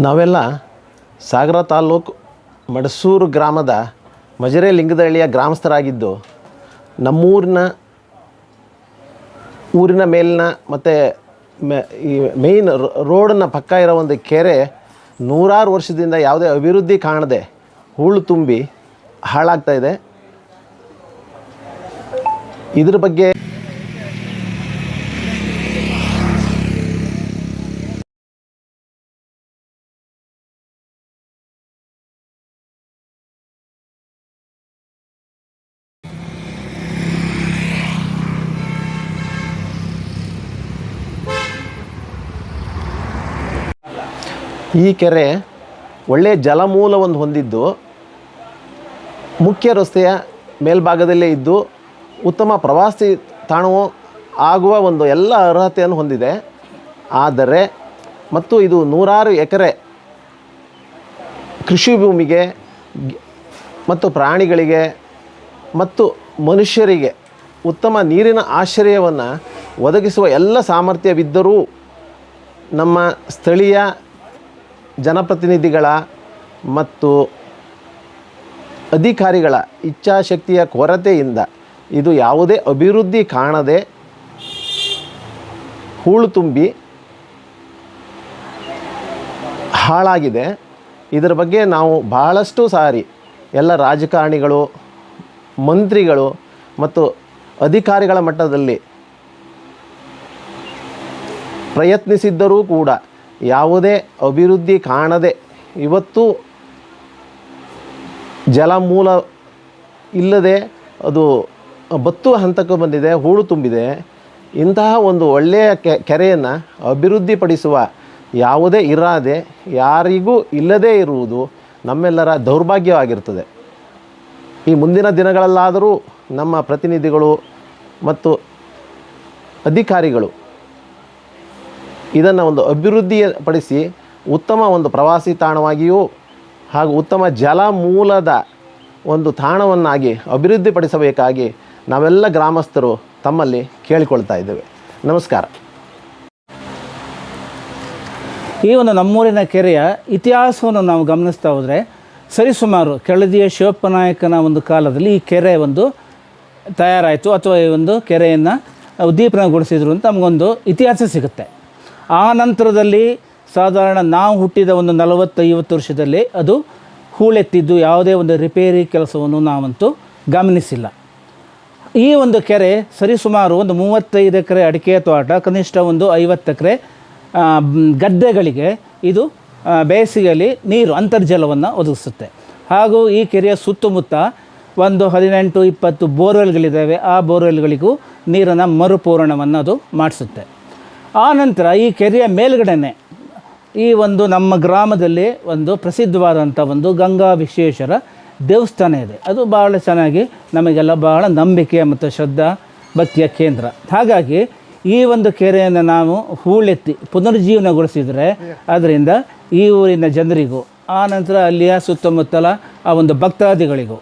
ನಾವೆಲ್ಲ ಸಾಗರ ತಾಲ್ಲೂಕು ಮಡಸೂರು ಗ್ರಾಮದ ಮಜರೆ ಲಿಂಗದಹಳ್ಳಿಯ ಗ್ರಾಮಸ್ಥರಾಗಿದ್ದು ನಮ್ಮೂರಿನ ಊರಿನ ಮೇಲಿನ ಮತ್ತು ಈ ಮೇಯ್ನ್ ರೋಡನ್ನ ಪಕ್ಕ ಇರೋ ಒಂದು ಕೆರೆ ನೂರಾರು ವರ್ಷದಿಂದ ಯಾವುದೇ ಅಭಿವೃದ್ಧಿ ಕಾಣದೆ ಹೂಳು ತುಂಬಿ ಹಾಳಾಗ್ತಾ ಇದೆ. ಇದ್ರ ಬಗ್ಗೆ ಈ ಕೆರೆ ಒಳ್ಳೆಯ ಜಲಮೂಲವನ್ನು ಹೊಂದಿದ್ದು ಮುಖ್ಯ ರಸ್ತೆಯ ಮೇಲ್ಭಾಗದಲ್ಲೇ ಇದ್ದು ಉತ್ತಮ ಪ್ರವಾಸಿ ತಾಣವು ಆಗುವ ಒಂದು ಎಲ್ಲ ಅರ್ಹತೆಯನ್ನು ಹೊಂದಿದೆ. ಆದರೆ ಮತ್ತು ಇದು ನೂರಾರು ಎಕರೆ ಕೃಷಿ ಭೂಮಿಗೆ ಮತ್ತು ಪ್ರಾಣಿಗಳಿಗೆ ಮತ್ತು ಮನುಷ್ಯರಿಗೆ ಉತ್ತಮ ನೀರಿನ ಆಶ್ರಯವನ್ನು ಒದಗಿಸುವ ಎಲ್ಲ ಸಾಮರ್ಥ್ಯವಿದ್ದರೂ ನಮ್ಮ ಸ್ಥಳೀಯ ಜನಪ್ರತಿನಿಧಿಗಳ ಮತ್ತು ಅಧಿಕಾರಿಗಳ ಇಚ್ಛಾಶಕ್ತಿಯ ಕೊರತೆಯಿಂದ ಇದು ಯಾವುದೇ ಅಭಿವೃದ್ಧಿ ಕಾಣದೆ ಹೂಳು ತುಂಬಿ ಹಾಳಾಗಿದೆ. ಇದರ ಬಗ್ಗೆ ನಾವು ಬಹಳಷ್ಟು ಸಾರಿ ಎಲ್ಲ ರಾಜಕಾರಣಿಗಳು, ಮಂತ್ರಿಗಳು ಮತ್ತು ಅಧಿಕಾರಿಗಳ ಮಟ್ಟದಲ್ಲಿ ಪ್ರಯತ್ನಿಸಿದ್ದರೂ ಕೂಡ ಯಾವುದೇ ಅಭಿವೃದ್ಧಿ ಕಾಣದೆ ಇವತ್ತು ಜಲಮೂಲ ಇಲ್ಲದೆ ಅದು ಬತ್ತುವ ಹಂತಕ್ಕೆ ಬಂದಿದೆ, ಹೂಳು ತುಂಬಿದೆ. ಇಂತಹ ಒಂದು ಒಳ್ಳೆಯ ಕೆರೆಯನ್ನು ಅಭಿವೃದ್ಧಿಪಡಿಸುವ ಯಾವುದೇ ಇರಾದೆ ಯಾರಿಗೂ ಇಲ್ಲದೇ ಇರುವುದು ನಮ್ಮೆಲ್ಲರ ದೌರ್ಭಾಗ್ಯವಾಗಿರ್ತದೆ. ಈ ಮುಂದಿನ ದಿನಗಳಲ್ಲಾದರೂ ನಮ್ಮ ಪ್ರತಿನಿಧಿಗಳು ಮತ್ತು ಅಧಿಕಾರಿಗಳು ಇದನ್ನು ಒಂದು ಅಭಿವೃದ್ಧಿಪಡಿಸಿ ಉತ್ತಮ ಒಂದು ಪ್ರವಾಸಿ ತಾಣವಾಗಿಯೂ ಹಾಗೂ ಉತ್ತಮ ಜಲಮೂಲದ ಒಂದು ತಾಣವನ್ನಾಗಿ ಅಭಿವೃದ್ಧಿಪಡಿಸಬೇಕಾಗಿ ನಾವೆಲ್ಲ ಗ್ರಾಮಸ್ಥರು ತಮ್ಮಲ್ಲಿ ಕೇಳಿಕೊಳ್ತಾ ಇದ್ದೇವೆ. ನಮಸ್ಕಾರ. ಈ ಒಂದು ನಮ್ಮೂರಿನ ಕೆರೆಯ ಇತಿಹಾಸವನ್ನು ನಾವು ಗಮನಿಸ್ತಾ ಹೋದರೆ ಸರಿಸುಮಾರು ಕೆಳದಿಯ ಶಿವಪ್ಪನಾಯಕನ ಒಂದು ಕಾಲದಲ್ಲಿ ಈ ಕೆರೆ ಒಂದು ತಯಾರಾಯಿತು ಅಥವಾ ಈ ಒಂದು ಕೆರೆಯನ್ನು ಉದ್ದೀಪನಗೊಳಿಸಿದ್ರು ಅಂತ ನಮಗೊಂದು ಇತಿಹಾಸ ಸಿಗುತ್ತೆ. ಆ ನಂತರದಲ್ಲಿ ಸಾಧಾರಣ ನಾವು ಹುಟ್ಟಿದ ಒಂದು ನಲವತ್ತೈವತ್ತು ವರ್ಷದಲ್ಲಿ ಅದು ಹೂಳೆತ್ತಿದ್ದು ಯಾವುದೇ ಒಂದು ರಿಪೇರಿ ಕೆಲಸವನ್ನು ನಾವಂತೂ ಗಮನಿಸಿಲ್ಲ. ಈ ಒಂದು ಕೆರೆ ಸರಿಸುಮಾರು ಒಂದು ಮೂವತ್ತೈದು ಎಕರೆ ಅಡಿಕೆ ತೋಟ, ಕನಿಷ್ಠ ಒಂದು ಐವತ್ತು ಎಕರೆ ಗದ್ದೆಗಳಿಗೆ ಇದು ಬೇಸಿಗೆಯಲ್ಲಿ ನೀರು, ಅಂತರ್ಜಲವನ್ನು ಒದಗಿಸುತ್ತೆ. ಹಾಗೂ ಈ ಕೆರೆಯ ಸುತ್ತಮುತ್ತ ಒಂದು ಹದಿನೆಂಟು ಇಪ್ಪತ್ತು ಬೋರ್ವೆಲ್ಗಳಿದ್ದಾವೆ. ಆ ಬೋರ್ವೆಲ್ಗಳಿಗೂ ನೀರನ್ನು ಮರುಪೂರಣವನ್ನು ಅದು ಮಾಡಿಸುತ್ತೆ. ಆ ನಂತರ ಈ ಕೆರೆಯ ಮೇಲ್ಗಡೆನೆ ಈ ಒಂದು ನಮ್ಮ ಗ್ರಾಮದಲ್ಲಿ ಒಂದು ಪ್ರಸಿದ್ಧವಾದಂಥ ಒಂದು ಗಂಗಾ ವಿಶ್ವೇಶ್ವರ ದೇವಸ್ಥಾನ ಇದೆ. ಅದು ಭಾಳ ಚೆನ್ನಾಗಿ ನಮಗೆಲ್ಲ ಬಹಳ ನಂಬಿಕೆ ಮತ್ತು ಶ್ರದ್ಧಾ ಭಕ್ತಿಯ ಕೇಂದ್ರ. ಹಾಗಾಗಿ ಈ ಒಂದು ಕೆರೆಯನ್ನು ನಾವು ಹೂಳೆತ್ತಿ ಪುನರ್ಜೀವನಗೊಳಿಸಿದರೆ ಅದರಿಂದ ಈ ಊರಿನ ಜನರಿಗೂ, ಆ ನಂತರ ಅಲ್ಲಿಯ ಸುತ್ತಮುತ್ತಲ ಆ ಒಂದು ಭಕ್ತಾದಿಗಳಿಗೂ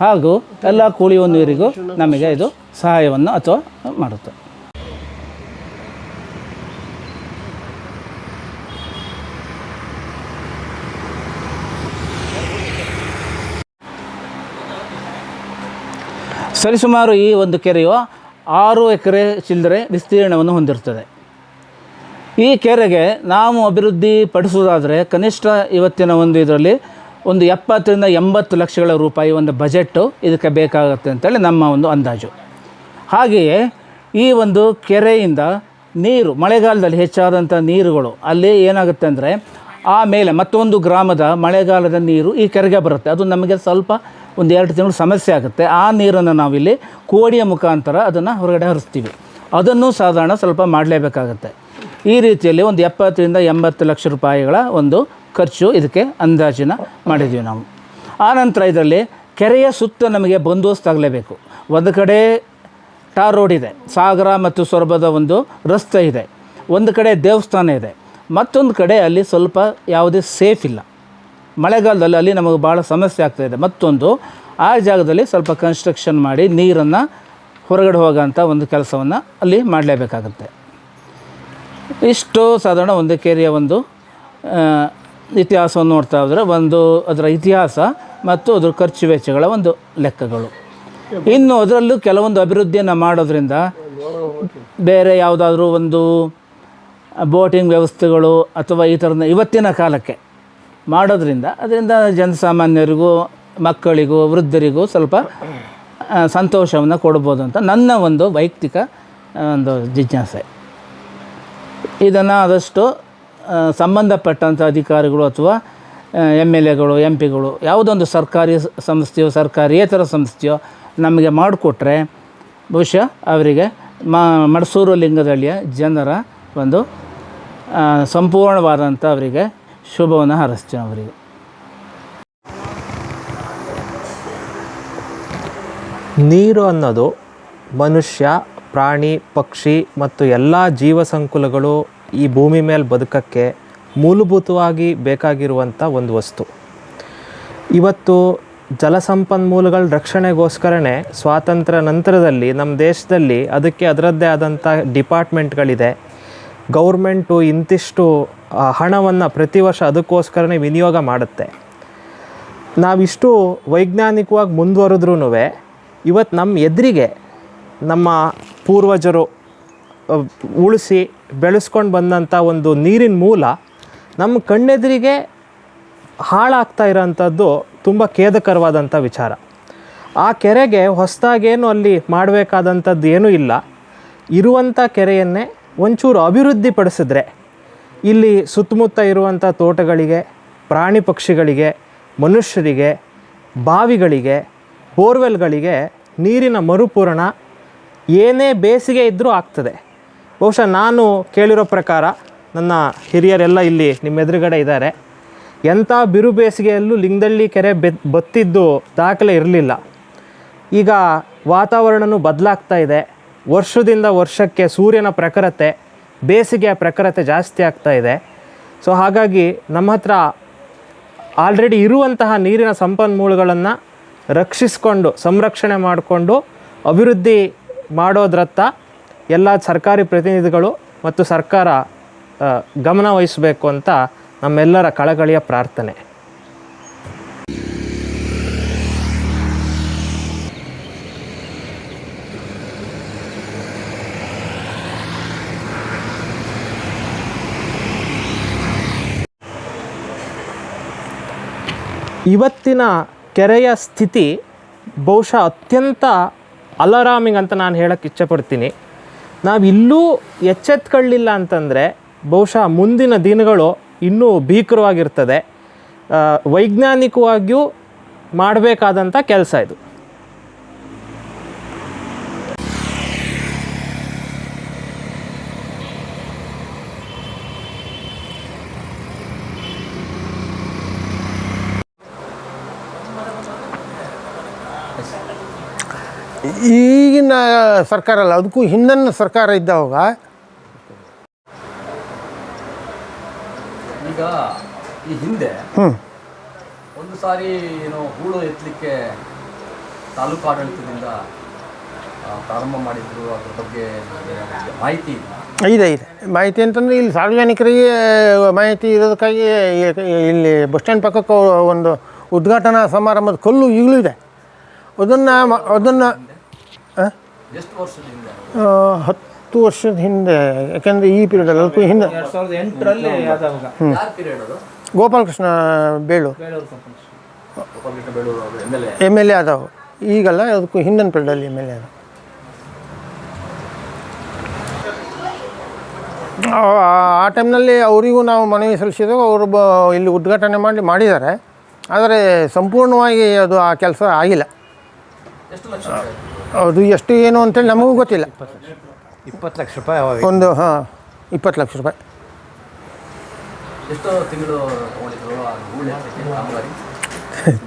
ಹಾಗೂ ಎಲ್ಲ ಕುಳಿಯುವ ನೀರಿಗೂ ನಮಗೆ ಇದು ಸಹಾಯವನ್ನು ಅಥವಾ ಮಾಡುತ್ತೆ. ಸರಿಸುಮಾರು ಈ ಒಂದು ಕೆರೆಯು ಆರು ಎಕರೆ ಚಿಲ್ಲರೆ ವಿಸ್ತೀರ್ಣವನ್ನು ಹೊಂದಿರುತ್ತದೆ. ಈ ಕೆರೆಗೆ ನಾವು ಅಭಿವೃದ್ಧಿ ಪಡಿಸೋದಾದರೆ ಕನಿಷ್ಠ ಇವತ್ತಿನ ಒಂದು ಇದರಲ್ಲಿ ಒಂದು ಎಪ್ಪತ್ತರಿಂದ ಎಂಬತ್ತು ಲಕ್ಷಗಳ ರೂಪಾಯಿ ಒಂದು ಬಜೆಟ್ಟು ಇದಕ್ಕೆ ಬೇಕಾಗುತ್ತೆ ಅಂತೇಳಿ ನಮ್ಮ ಒಂದು ಅಂದಾಜು. ಹಾಗೆಯೇ ಈ ಒಂದು ಕೆರೆಯಿಂದ ನೀರು, ಮಳೆಗಾಲದಲ್ಲಿ ಹೆಚ್ಚಾದಂಥ ನೀರುಗಳು ಅಲ್ಲಿ ಏನಾಗುತ್ತೆ ಅಂದರೆ ಆಮೇಲೆ ಮತ್ತೊಂದು ಗ್ರಾಮದ ಮಳೆಗಾಲದ ನೀರು ಈ ಕೆರೆಗೆ ಬರುತ್ತೆ. ಅದು ನಮಗೆ ಸ್ವಲ್ಪ ಒಂದು ಎರಡು ತಿಂಗಳು ಸಮಸ್ಯೆ ಆಗುತ್ತೆ. ಆ ನೀರನ್ನು ನಾವಿಲ್ಲಿ ಕೋಡಿಯ ಮುಖಾಂತರ ಅದನ್ನು ಹೊರಗಡೆ ಹರಿಸ್ತೀವಿ. ಅದನ್ನು ಸಾಧಾರಣ ಸ್ವಲ್ಪ ಮಾಡಲೇಬೇಕಾಗತ್ತೆ. ಈ ರೀತಿಯಲ್ಲಿ ಒಂದು ಎಪ್ಪತ್ತರಿಂದ ಎಂಬತ್ತು ಲಕ್ಷ ರೂಪಾಯಿಗಳ ಒಂದು ಖರ್ಚು ಇದಕ್ಕೆ ಅಂದಾಜಿನ ಮಾಡಿದ್ದೀವಿ ನಾವು. ಆನಂತರ ಇದರಲ್ಲಿ ಕೆರೆಯ ಸುತ್ತ ನಮಗೆ ಬಂದೋಸ್ತ್ ಆಗಲೇಬೇಕು. ಒಂದು ಕಡೆ ಟಾರ್ ರೋಡ್ ಇದೆ. ಸಾಗರ ಮತ್ತು ಸೊರಬದ ಒಂದು ರಸ್ತೆ ಇದೆ. ಒಂದು ಕಡೆ ದೇವಸ್ಥಾನ ಇದೆ. ಮತ್ತೊಂದು ಕಡೆ ಅಲ್ಲಿ ಸ್ವಲ್ಪ ಯಾವುದೇ ಸೇಫ್ ಇಲ್ಲ. ಮಳೆಗಾಲದಲ್ಲಿ ಅಲ್ಲಿ ನಮಗೆ ಭಾಳ ಸಮಸ್ಯೆ ಆಗ್ತಾಯಿದೆ ಮತ್ತೊಂದು, ಆ ಜಾಗದಲ್ಲಿ ಸ್ವಲ್ಪ ಕನ್ಸ್ಟ್ರಕ್ಷನ್ ಮಾಡಿ ನೀರನ್ನು ಹೊರಗಡೆ ಹೋಗೋಂಥ ಒಂದು ಕೆಲಸವನ್ನು ಅಲ್ಲಿ ಮಾಡಲೇಬೇಕಾಗುತ್ತೆ. ಇಷ್ಟು ಸಾಧಾರಣ ಒಂದು ಕೆರೆಯ ಒಂದು ಇತಿಹಾಸವನ್ನು ನೋಡ್ತಾ ಹೋದರೆ ಒಂದು ಅದರ ಇತಿಹಾಸ ಮತ್ತು ಅದರ ಖರ್ಚು ವೆಚ್ಚಗಳ ಒಂದು ಲೆಕ್ಕಗಳು. ಇನ್ನು ಅದರಲ್ಲೂ ಕೆಲವೊಂದು ಅಭಿವೃದ್ಧಿಯನ್ನು ಮಾಡೋದ್ರಿಂದ ಬೇರೆ ಯಾವುದಾದ್ರೂ ಒಂದು ಬೋಟಿಂಗ್ ವ್ಯವಸ್ಥೆಗಳು ಅಥವಾ ಈ ಥರದ ಇವತ್ತಿನ ಕಾಲಕ್ಕೆ ಮಾಡೋದ್ರಿಂದ ಅದರಿಂದ ಜನಸಾಮಾನ್ಯರಿಗೂ, ಮಕ್ಕಳಿಗೂ, ವೃದ್ಧರಿಗೂ ಸ್ವಲ್ಪ ಸಂತೋಷವನ್ನು ಕೊಡ್ಬೋದು ಅಂತ ನನ್ನ ಒಂದು ವೈಯಕ್ತಿಕ ಒಂದು ಜಿಜ್ಞಾಸೆ. ಇದನ್ನು ಆದಷ್ಟು ಸಂಬಂಧಪಟ್ಟಂಥ ಅಧಿಕಾರಿಗಳು ಅಥವಾ ಎಂ ಎಲ್ ಎಗಳು, ಎಂ ಪಿಗಳು, ಯಾವುದೊಂದು ಸರ್ಕಾರಿ ಸಂಸ್ಥೆಯೋ ಸರ್ಕಾರಿಯೇತರ ಸಂಸ್ಥೆಯೋ ನಮಗೆ ಮಾಡಿಕೊಟ್ರೆ ಬಹುಶಃ ಅವರಿಗೆ ಮಡಸೂರು ಲಿಂಗದಳ್ಳಿಯ ಜನರ ಒಂದು ಸಂಪೂರ್ಣವಾದಂಥ ಅವರಿಗೆ ಶುಭವನ್ನು ಹಾರೈಸ್ತೀವಿ ಅವರಿಗೆ. ನೀರು ಅನ್ನೋದು ಮನುಷ್ಯ, ಪ್ರಾಣಿ, ಪಕ್ಷಿ ಮತ್ತು ಎಲ್ಲ ಜೀವ ಸಂಕುಲಗಳು ಈ ಭೂಮಿ ಮೇಲೆ ಬದುಕಕ್ಕೆ ಮೂಲಭೂತವಾಗಿ ಬೇಕಾಗಿರುವಂಥ ಒಂದು ವಸ್ತು. ಇವತ್ತು ಜಲಸಂಪನ್ಮೂಲಗಳ ರಕ್ಷಣೆಗೋಸ್ಕರನೇ ಸ್ವಾತಂತ್ರ್ಯ ನಂತರದಲ್ಲಿ ನಮ್ಮ ದೇಶದಲ್ಲಿ ಅದಕ್ಕೆ ಅದರದ್ದೇ ಆದಂಥ ಡಿಪಾರ್ಟ್ಮೆಂಟ್ಗಳಿದೆ. ಗೌರ್ಮೆಂಟು ಇಂತಿಷ್ಟು ಹಣವನ್ನು ಪ್ರತಿ ವರ್ಷ ಅದಕ್ಕೋಸ್ಕರನೇ ವಿನಿಯೋಗ ಮಾಡುತ್ತೆ. ನಾವಿಷ್ಟು ವೈಜ್ಞಾನಿಕವಾಗಿ ಮುಂದುವರೆದ್ರೂ ಇವತ್ತು ನಮ್ಮ ಎದುರಿಗೆ ನಮ್ಮ ಪೂರ್ವಜರು ಉಳಿಸಿ ಬೆಳೆಸ್ಕೊಂಡು ಬಂದಂಥ ಒಂದು ನೀರಿನ ಮೂಲ ನಮ್ಮ ಕಣ್ಣೆದುರಿಗೆ ಹಾಳಾಗ್ತಾ ಇರೋಂಥದ್ದು ತುಂಬ ಖೇದಕರವಾದಂಥ ವಿಚಾರ. ಆ ಕೆರೆಗೆ ಹೊಸದಾಗೇನು ಅಲ್ಲಿ ಮಾಡಬೇಕಾದಂಥದ್ದು ಏನೂ ಇಲ್ಲ. ಇರುವಂಥ ಕೆರೆಯನ್ನೇ ಒಂಚೂರು ಅಭಿವೃದ್ಧಿಪಡಿಸಿದ್ರೆ ಇಲ್ಲಿ ಸುತ್ತಮುತ್ತ ಇರುವಂಥ ತೋಟಗಳಿಗೆ, ಪ್ರಾಣಿ ಪಕ್ಷಿಗಳಿಗೆ, ಮನುಷ್ಯರಿಗೆ, ಬಾವಿಗಳಿಗೆ, ಬೋರ್ವೆಲ್ಗಳಿಗೆ ನೀರಿನ ಮರುಪೂರಣ ಏನೇ ಬೇಸಿಗೆ ಇದ್ದರೂ ಆಗ್ತದೆ. ಬಹುಶಃ ನಾನು ಕೇಳಿರೋ ಪ್ರಕಾರ ನನ್ನ ಹಿರಿಯರೆಲ್ಲ ಇಲ್ಲಿ ನಿಮ್ಮ ಎದುರುಗಡೆ ಇದ್ದಾರೆ. ಎಂಥ ಬಿರು ಬೇಸಿಗೆಯಲ್ಲೂ ಲಿಂಗದಳ್ಳಿ ಕೆರೆ ಬೆತ್ ಬತ್ತಿದ್ದು ದಾಖಲೆ ಇರಲಿಲ್ಲ. ಈಗ ವಾತಾವರಣವೂ ಬದಲಾಗ್ತಾ ಇದೆ. ವರ್ಷದಿಂದ ವರ್ಷಕ್ಕೆ ಸೂರ್ಯನ ಪ್ರಖರತೆ, ಬೇಸಿಗೆಯ ಪ್ರಖರತೆ ಜಾಸ್ತಿ ಆಗ್ತಾ ಇದೆ. ಸೊ ಹಾಗಾಗಿ ನಮ್ಮ ಹತ್ರ ಆಲ್ರೆಡಿ ಇರುವಂತಹ ನೀರಿನ ಸಂಪನ್ಮೂಲಗಳನ್ನು ರಕ್ಷಿಸಿಕೊಂಡು, ಸಂರಕ್ಷಣೆ ಮಾಡಿಕೊಂಡು, ಅಭಿವೃದ್ಧಿ ಮಾಡೋದ್ರತ್ತ ಎಲ್ಲ ಸರ್ಕಾರಿ ಪ್ರತಿನಿಧಿಗಳು ಮತ್ತು ಸರ್ಕಾರ ಗಮನವಹಿಸಬೇಕು ಗಮನ ವಹಿಸಬೇಕು ಅಂತ ನಮ್ಮೆಲ್ಲರ ಕಳಕಳಿಯ ಪ್ರಾರ್ಥನೆ. ಇವತ್ತಿನ ಕೆರೆಯ ಸ್ಥಿತಿ ಬಹುಶಃ ಅತ್ಯಂತ ಅಲರಾಮಿಂಗ್ ಅಂತ ನಾನು ಹೇಳಕ್ಕೆ ಇಚ್ಛಪಡ್ತೀನಿ. ನಾವು ಇಲ್ಲೂ ಎಚ್ಚೆತ್ಕೊಳ್ಳಿಲ್ಲ ಅಂತಂದರೆ ಬಹುಶಃ ಮುಂದಿನ ದಿನಗಳು ಇನ್ನೂ ಭೀಕರವಾಗಿರ್ತದೆ. ವೈಜ್ಞಾನಿಕವಾಗಿಯೂ ಮಾಡಬೇಕಾದಂಥ ಕೆಲಸ ಇದು. ಈಗಿನ ಸರ್ಕಾರ ಅಲ್ಲ ಅದಕ್ಕೂ ಹಿಂದಿನ ಸರ್ಕಾರ ಇದ್ದಾವಾಗ ಈಗ ಈ ಹಿಂದೆ ಒಂದು ಸಾರಿ ಏನು ಹೂಳು ಎತ್ತಲಿಕ್ಕೆ ತಾಲೂಕು ಆಡಳಿತದಿಂದ ಪ್ರಾರಂಭ ಮಾಡಿದ್ರು ಅದ್ರ ಬಗ್ಗೆ ಮಾಹಿತಿ ಇದೆ ಇದೆ ಇದೆ. ಮಾಹಿತಿ ಅಂತಂದರೆ ಇಲ್ಲಿ ಸಾರ್ವಜನಿಕರಿಗೆ ಮಾಹಿತಿ ಇರೋದಕ್ಕಾಗಿ ಇಲ್ಲಿ ಬಸ್ ಸ್ಟ್ಯಾಂಡ್ ಪಕ್ಕಕ್ಕೆ ಒಂದು ಉದ್ಘಾಟನಾ ಸಮಾರಂಭದ ಕಲ್ಲು ಈಗಲೂ ಇದೆ. ಅದನ್ನು ಅದನ್ನು ಹತ್ತು ವರ್ಷದ ಹಿಂದೆ ಯಾಕೆಂದರೆ ಈ ಪೀರಿಯಡಲ್ಲಿ ಅದಕ್ಕೂ ಹಿಂದೆ. Gopalakrishna Belur M L A ಆದವು ಈಗಲ್ಲ ಅದಕ್ಕೂ ಹಿಂದಿನ ಪೀರಿಯಡಲ್ಲಿ ಎಂ ಎಲ್ ಎ ಆ ಟೈಮ್ನಲ್ಲಿ ಅವರಿಗೂ ನಾವು ಮನವಿ ಸಲ್ಲಿಸಿದಾಗ ಅವರು ಬ ಇಲ್ಲಿ ಉದ್ಘಾಟನೆ ಮಾಡಿ ಮಾಡಿದ್ದಾರೆ. ಆದರೆ ಸಂಪೂರ್ಣವಾಗಿ ಅದು ಆ ಕೆಲಸ ಆಗಿಲ್ಲ? ಅದು ಎಷ್ಟು ಏನು ಅಂತೇಳಿ ನಮಗೂ ಗೊತ್ತಿಲ್ಲ. ಇಪ್ಪತ್ತು ಲಕ್ಷ ರೂಪಾಯಿ ಒಂದು ಹಾಂ ಇಪ್ಪತ್ತು ಲಕ್ಷ ರೂಪಾಯಿ.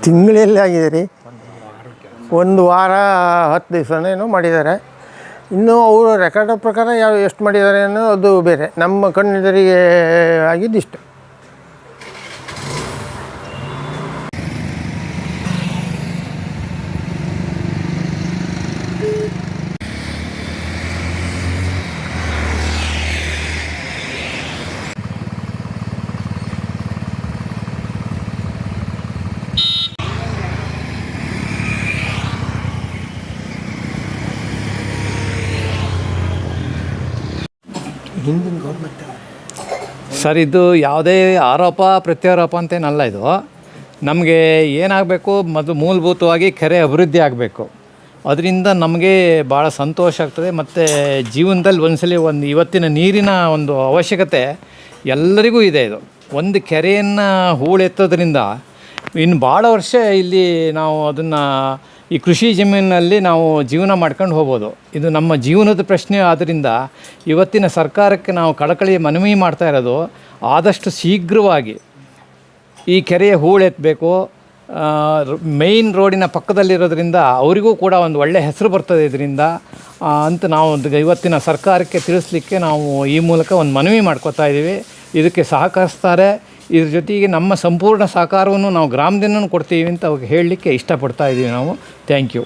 ತಿಂಗಳೆಲ್ಲ ಆಗಿದೆ ರೀ. ಒಂದು ವಾರ ಹತ್ತು ದಿವಸನೇನೋ ಮಾಡಿದ್ದಾರೆ. ಇನ್ನು ಅವರು ರೆಕಾರ್ಡ್ ಪ್ರಕಾರ ಯಾವ ಎಷ್ಟು ಮಾಡಿದ್ದಾರೆ ಅನ್ನೋ ಅದು ಬೇರೆ. ನಮ್ಮ ಕಣ್ಣೆದುರಿಗೆ ಆಗಿದ್ದಿಷ್ಟು ಹಿಂದಿನ ಗೌರ್ಮೆಂಟ್ ಸರ್, ಇದು ಯಾವುದೇ ಆರೋಪ, ಪ್ರತ್ಯಾರೋಪ ಅಂತೇನಲ್ಲ ಇದು. ನಮಗೆ ಏನಾಗಬೇಕು ಮೊದಲು ಮೂಲಭೂತವಾಗಿ ಕೆರೆ ಅಭಿವೃದ್ಧಿ ಆಗಬೇಕು. ಅದರಿಂದ ನಮಗೆ ಭಾಳ ಸಂತೋಷ ಆಗ್ತದೆ. ಮತ್ತು ಜೀವನದಲ್ಲಿ ಒಂದ್ಸಲಿ ಒಂದು ಇವತ್ತಿನ ನೀರಿನ ಒಂದು ಅವಶ್ಯಕತೆ ಎಲ್ಲರಿಗೂ ಇದೆ ಇದು. ಒಂದು ಕೆರೆಯನ್ನು ಹೂಳೆತ್ತೋದ್ರಿಂದ ಇನ್ನು ಭಾಳ ವರ್ಷ ಇಲ್ಲಿ ನಾವು ಅದನ್ನು ಈ ಕೃಷಿ ಜಮೀನಿನಲ್ಲಿ ನಾವು ಜೀವನ ಮಾಡ್ಕೊಂಡು ಹೋಗ್ಬೋದು. ಇದು ನಮ್ಮ ಜೀವನದ ಪ್ರಶ್ನೆ ಆದ್ದರಿಂದ ಇವತ್ತಿನ ಸರ್ಕಾರಕ್ಕೆ ನಾವು ಕಳಕಳಿ ಮನವಿ ಮಾಡ್ತಾ ಇರೋದು ಆದಷ್ಟು ಶೀಘ್ರವಾಗಿ ಈ ಕೆರೆಯ ಹೂಳೆತ್ತಬೇಕು ಮೇಯ್ನ್ ರೋಡಿನ ಪಕ್ಕದಲ್ಲಿರೋದ್ರಿಂದ ಅವರಿಗೂ ಕೂಡ ಒಂದು ಒಳ್ಳೆಯ ಹೆಸರು ಬರ್ತದೆ ಇದರಿಂದ. ಅಂತ ನಾವು ಇವತ್ತಿನ ಸರ್ಕಾರಕ್ಕೆ ತಿಳಿಸ್ಲಿಕ್ಕೆ ನಾವು ಈ ಮೂಲಕ ಒಂದು ಮನವಿ ಮಾಡ್ಕೋತಾ ಇದ್ದೀವಿ. ಇದಕ್ಕೆ ಸಹಕರಿಸ್ತಾರೆ. ಇದ್ರ ಜೊತೆಗೆ ನಮ್ಮ ಸಂಪೂರ್ಣ ಸಹಕಾರವನ್ನು ನಾವು ಗ್ರಾಮದಿಂದನೂ ಕೊಡ್ತೀವಿ ಅಂತ ಅವ್ರಿಗೆ ಹೇಳಲಿಕ್ಕೆ ಇಷ್ಟಪಡ್ತಾ ಇದ್ದೀವಿ ನಾವು. Thank you